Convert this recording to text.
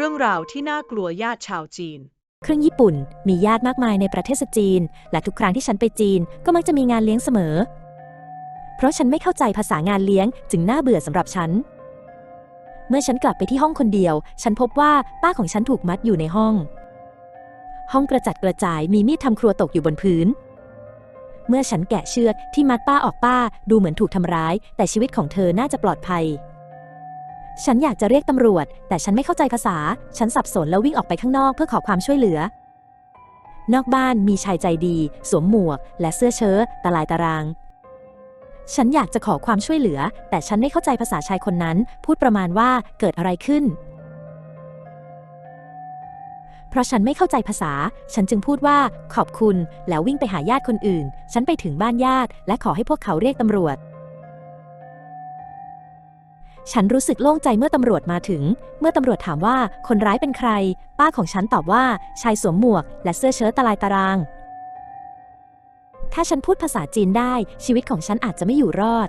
เรื่องราวที่น่ากลัวญาติชาวจีน เครึ่องญี่ปุ่น มีญาติมากมายในประเทศจีน และทุกครั้งที่ฉันไปจีน ก็มักจะมีงานเลี้ยงเสมอ เพราะฉันไม่เข้าใจภาษางานเลี้ยง จึงน่าเบื่อสำหรับฉัน เมื่อฉันกลับไปที่ห้องคนเดียว ฉันพบว่าป้าของฉันถูกมัดอยู่ในห้อง ห้องกระจัดกระจายมีมีดทำครัวตกอยู่บนพื้น เมื่อฉันแกะเชือกที่มัดป้าออกป้า ดูเหมือนถูกทำร้าย แต่ชีวิตของเธอน่าจะปลอดภัย ฉันอยากจะเรียกตำรวจ แต่ฉันไม่เข้าใจภาษา ฉันสับสนแล้ววิ่งออกไปข้างนอกเพื่อขอความช่วยเหลือ นอกบ้านมีชายใจดี สวมหมวก และเสื้อเชิ้ตตะลายตาราง ฉันอยากจะขอความช่วยเหลือ แต่ฉันไม่เข้าใจภาษาชายคนนั้น พูดประมาณว่าเกิดอะไรขึ้น เพราะฉันไม่เข้าใจภาษา ฉันจึงพูดว่าขอบคุณ แล้ววิ่งไปหาญาติคนอื่น ฉันไปถึงบ้านญาติ และขอให้พวกเขาเรียกตำรวจ ฉันรู้สึกโล่งใจเมื่อตำรวจมาถึง เมื่อตำรวจถามว่าคนร้ายเป็นใคร ป้าของฉันตอบว่าชายสวมหมวก และเสื้อเชิ้ตตลายตาราง ถ้าฉันพูดภาษาจีนได้ชีวิตของฉันอาจจะไม่อยู่รอด